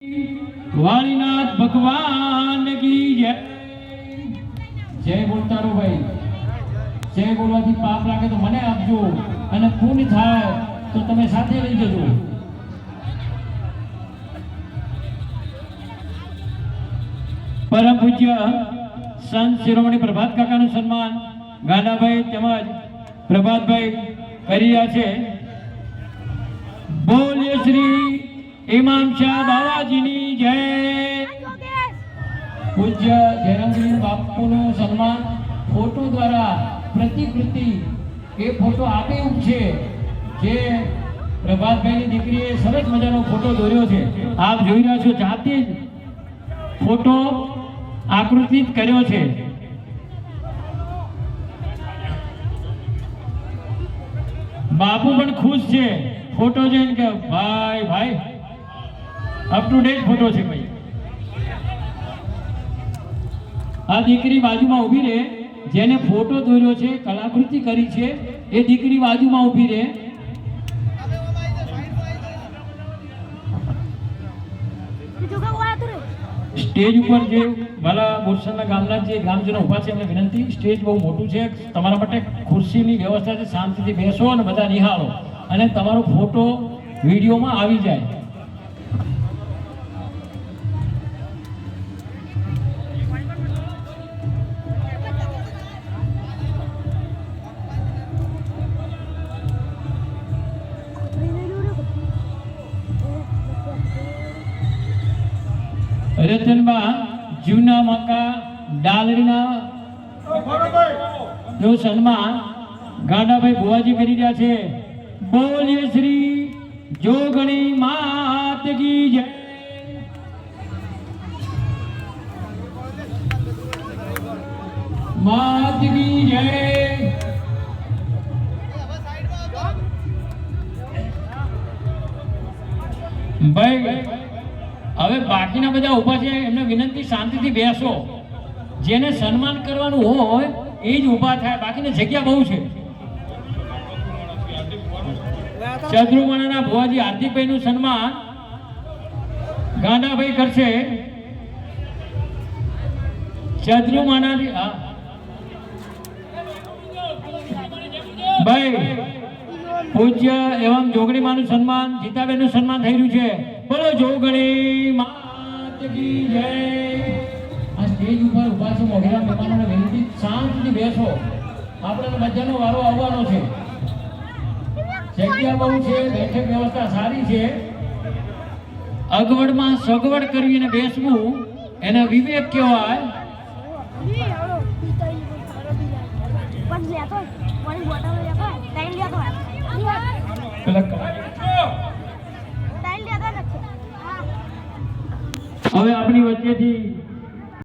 વાળીનાથ ભગવાન કી જય જય બોલતા રહો ભાઈ જય બોલવાથી પાપ લાગે તો મને આપજો. અને પુણ્ય થાય તો તમે સાથે લઈ જજો. પરમ પૂજ્ય સંત શિરોમણી પ્રભાત કાકાનું સન્માન ગાંડાભાઈ તેમજ પ્રભાતભાઈ કરી રહ્યા છે. બોલીએ શ્રી ઇમામ શાહ બાવાજીની જય. પૂજ્ય જયરામજી બાપુનું સન્માન ફોટો દ્વારા પ્રતિકૃતિ એ ફોટો આપે એવું છે જે પ્રભાતભાઈની દીકરીએ સરસ મજાનો ફોટો દોર્યો છે. આપ જોઈ રહ્યા છો જાતે જ ફોટો આકૃતિત કર્યો છે. બાપુ પણ ખુશ છે ફોટો જોઈને કે, ભાઈ ભાઈ અપ ટુ ડેટ ફોટો છે ભાઈ. આ દીકરી બાજુમાં ઊભી રહે. જેને ફોટો દોર્યો છે કલાકૃતિ કરી છે, એ દીકરી બાજુમાં ઊભી રહે. સ્ટેજ ઉપર જે વાલા બોરસદના ગામના જે ગ્રામજનો ઊભા છે, એમને વિનંતી, સ્ટેજ બહુ મોટું છે. તમારા માટે ખુરશીની વ્યવસ્થા છે, શાંતિથી બેસો અને બધા નિહાળો. અને તમારો ફોટો વિડીયોમાં આવી જાય. રતનમાં જૂના મકા ડાલરીના નું સન્માન ગાડાભાઈ ભુવાજી કરી રહ્યા છે. બોલીએ શ્રી જોગણી માત કી જય. માત કી જય. ભાઈ હવે બાકીના બધા ઊભા છે, એમને વિનંતી શાંતિથી બેસો. જેને સન્માન કરવાનું હોય, એ જ ઊભા થાય. બાકીની જગ્યા બહુ છે. ચંદ્રુમણાના ભુવાજી હાર્દિકભાઈનું સન્માન ગાંડાભાઈ કરશે. ચંદ્રુમાના ભાઈ પૂજ્ય એવમ જોગણી માનું સન્માન, જીતાબેનનું સન્માન થઈ રહ્યું છે. બોલો જોગણી આ સ્ટેજ ઉપર ઊભા છે, મોઢેરા મહેમાનોને વિનંતી શાંતિથી બેસો. આપણે બધાનો વારો આવવાનો છે. જગ્યા બહુ છે, બેઠક વ્યવસ્થા સારી છે. અગવડમાં સગવડ કરવી અને બેસવું, એને વિવેક કહેવાય. પણ લેતો પાણી બોટલ લેતો ટાઈમ લેતો હવે આપણી વચ્ચેથી